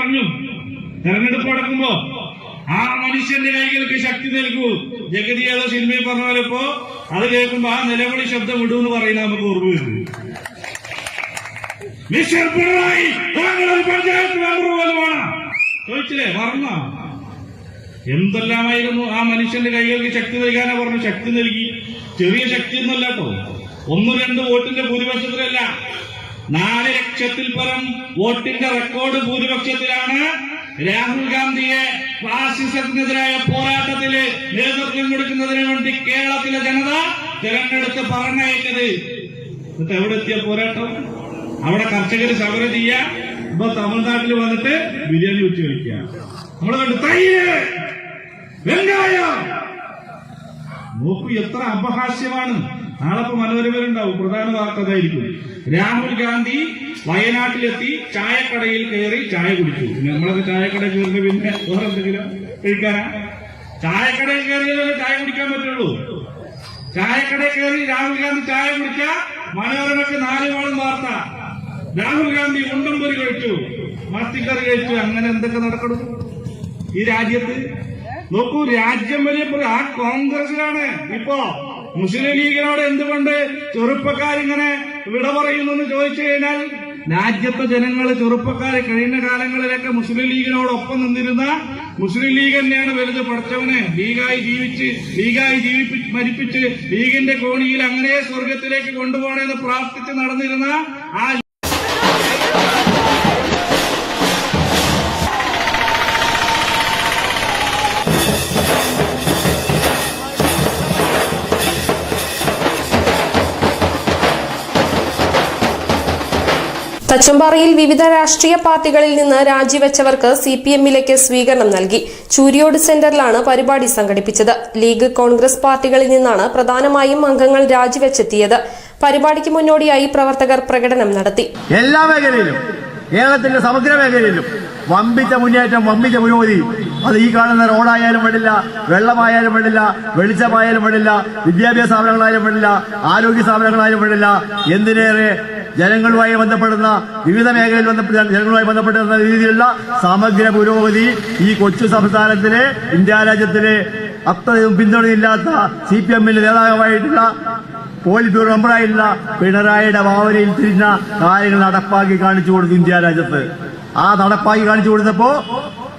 പറഞ്ഞു. തെരഞ്ഞെടുപ്പ് നടക്കുമ്പോ ആ മനുഷ്യന്റെ കൈകൾക്ക് ശക്തി നൽകൂ. ജഗതി ഏതോ സിനിമയിൽ പറഞ്ഞ പോലെ ഇപ്പോ അത് കേൾക്കുമ്പോ ആ നിലവിളി ശബ്ദം വിടൂന്ന് പറയുന്ന നമുക്ക് ഓർമ്മ ചോദിച്ചില്ലേ? മറന്ന എന്തെല്ലാമായിരുന്നു ആ മനുഷ്യന്റെ കൈകൾക്ക് ശക്തി നൽകാനാ പറഞ്ഞു? ശക്തി നൽകി. ചെറിയ ശക്തി ഒന്നല്ല കേട്ടോ. ഒന്ന് രണ്ട് വോട്ടിന്റെ ഭൂരിപക്ഷത്തിലല്ല. നാല് ലക്ഷത്തിൽ പരം വോട്ടിന്റെ റെക്കോർഡ് ഭൂരിപക്ഷത്തിലാണ്. രാഹുൽ ഗാന്ധിയെ ഫാസിസത്തിനെതിരായ പോരാട്ടത്തിൽ നേതൃത്വം കൊടുക്കുന്നതിന് വേണ്ടി കേരളത്തിലെ ജനത തിരഞ്ഞെടുത്ത് പറഞ്ഞയച്ചത്. എന്നിട്ട് എവിടെ എത്തിയ പോരാട്ടം? അവിടെ കർഷകർ സമരം ചെയ്യാ ഇപ്പൊ തമിഴ്നാട്ടിൽ വന്നിട്ട് ബിരിയാണി വെച്ച് കഴിക്കുക. നമ്മൾ കണ്ടു തൈര് വെങ്കായം നോക്കൂ എത്ര അപഹാസ്യമാണ്. നാളെ ഇപ്പൊ മനോരമയിലുണ്ടാവും പ്രധാന വാർത്ത അതായിരിക്കും. രാഹുൽ ഗാന്ധി വയനാട്ടിലെത്തി ചായക്കടയിൽ കയറി ചായ കുടിച്ചു. നമ്മളൊക്കെ ചായക്കട കയറുന്ന പിന്നെ വേറെ എന്തെങ്കിലും കഴിക്കാനാ? ചായക്കടയിൽ കയറിയാലേ ചായ കുടിക്കാൻ പറ്റുള്ളൂ. ചായക്കടയിൽ കയറി രാഹുൽ ഗാന്ധി ചായ കുടിച്ച മനോരമയ്ക്ക് വാളും വാർത്ത. രാഹുൽ ഗാന്ധി ഉണ്ടംപൊരി കഴിച്ചു മത്തിക്കറി കഴിച്ചു അങ്ങനെ എന്തൊക്കെ നടക്കണം ഈ രാജ്യത്ത് നോക്കൂ രാജ്യം വലിയ ആ കോൺഗ്രസിലാണ് ഇപ്പോ മുസ്ലിം ലീഗിനോട് എന്തുകൊണ്ട് ചെറുപ്പക്കാരിങ്ങനെ വിട പറയുന്നു ചോദിച്ചു കഴിഞ്ഞാൽ രാജ്യത്തെ ജനങ്ങൾ ചെറുപ്പക്കാര് കഴിഞ്ഞ കാലങ്ങളിലൊക്കെ മുസ്ലിം ലീഗിനോടൊപ്പം നിന്നിരുന്ന മുസ്ലിം ലീഗ് തന്നെയാണ് വലുത് പഠിച്ചവനെ. ലീഗായി ജീവിച്ച് ലീഗായി ജീവിപ്പി മരിപ്പിച്ച് ലീഗിന്റെ കോണിയിൽ അങ്ങനെ സ്വർഗത്തിലേക്ക് കൊണ്ടുപോകണമെന്ന് പ്രാർത്ഥിച്ച് നടന്നിരുന്ന ആ തച്ചമ്പാറയിൽ വിവിധ രാഷ്ട്രീയ പാർട്ടികളിൽ നിന്ന് രാജിവെച്ചവർക്ക് സി പി എമ്മിലേക്ക് സ്വീകരണം നൽകി. ചൂരിയോട് സെന്ററിലാണ് പരിപാടി സംഘടിപ്പിച്ചത്. ലീഗ് കോൺഗ്രസ് പാർട്ടികളിൽ നിന്നാണ് പ്രധാനമായും അംഗങ്ങൾ രാജിവെച്ചെത്തിയത്. പരിപാടിക്ക് മുന്നോടിയായി പ്രവർത്തകർ പ്രകടനം നടത്തി. എല്ലാ മേഖലയിലും കേരളത്തിന്റെ സമഗ്ര മേഖലയിലും വമ്പിച്ച മുന്നേറ്റം വമ്പിച്ച പുരോഗതി. അത് ഈ കാണുന്ന റോഡായാലും വേണ്ടില്ല വെള്ളമായാലും വേണ്ടില്ല വെളിച്ചമായാലും വേണ്ടില്ല വിദ്യാഭ്യാസ സ്ഥാപനങ്ങളായാലും വേണ്ടില്ല ആരോഗ്യ സ്ഥാപനങ്ങളായാലും വേണ്ടില്ല എന്തിനേറെ ജനങ്ങളുമായി ബന്ധപ്പെടുന്ന വിവിധ മേഖലയിൽ ജനങ്ങളുമായി ബന്ധപ്പെടുന്ന രീതിയിലുള്ള സമഗ്ര പുരോഗതി ഈ കൊച്ചു സംസ്ഥാനത്തിലെ ഇന്ത്യ രാജ്യത്തിലെ അത്രയും പിന്തുണയില്ലാത്ത സി പി എമ്മിന്റെ നേതാവായിട്ടുള്ള പോളിറ്റ് ബ്യൂറോ മെമ്പറായിരുന്ന പിണറായിയുടെ ഭാവനയിൽ തിരിഞ്ഞ കാര്യങ്ങൾ നടപ്പാക്കി കാണിച്ചു കൊടുത്തു ഇന്ത്യ രാജ്യത്ത്. ആ നടപ്പാക്കി കാണിച്ചു കൊടുത്തപ്പോ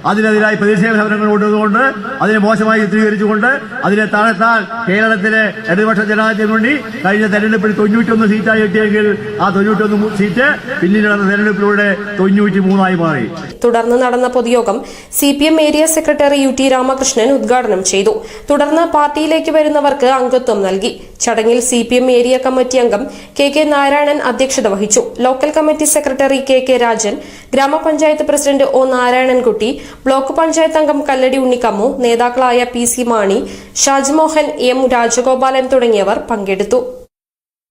അതിനെതിരായി പ്രതിഷേധ സമരങ്ങൾ കൊണ്ടുവന്നുകൊണ്ട് അതിനെ മോശമായി ചിത്രീകരിച്ചുകൊണ്ട് അതിനെ തളർത്താൻ കേരളത്തിലെ ഇടതുപക്ഷ ജനാധിപത്യ മുന്നണി കഴിഞ്ഞ തെരഞ്ഞെടുപ്പിൽ തൊണ്ണൂറ്റൊന്ന് സീറ്റായി കിട്ടിയെങ്കിൽ ആ തൊണ്ണൂറ്റൊന്ന് സീറ്റ് പിന്നീട് നടന്ന തെരഞ്ഞെടുപ്പിലൂടെ തൊണ്ണൂറ്റി മൂന്നായി മാറി. തുടർന്ന് നടന്ന പൊതുയോഗം C P M area secretary U T Ramakrishnan ഉദ്ഘാടനം ചെയ്തു. തുടർന്ന് പാർട്ടിയിലേക്ക് വരുന്നവർക്ക് അംഗത്വം നൽകി. ചടങ്ങിൽ C P M area committee അംഗം കെ കെ നാരായണൻ അധ്യക്ഷത വഹിച്ചു. Local committee secretary K K Rajan ഗ്രാമപഞ്ചായത്ത് president O Narayanankutty block panchayat അംഗം കല്ലടി ഉണ്ണിക്കമ്മു നേതാക്കളായ P C Mani Shajmohan M Rajagopalan തുടങ്ങിയവർ പങ്കെടുത്തു.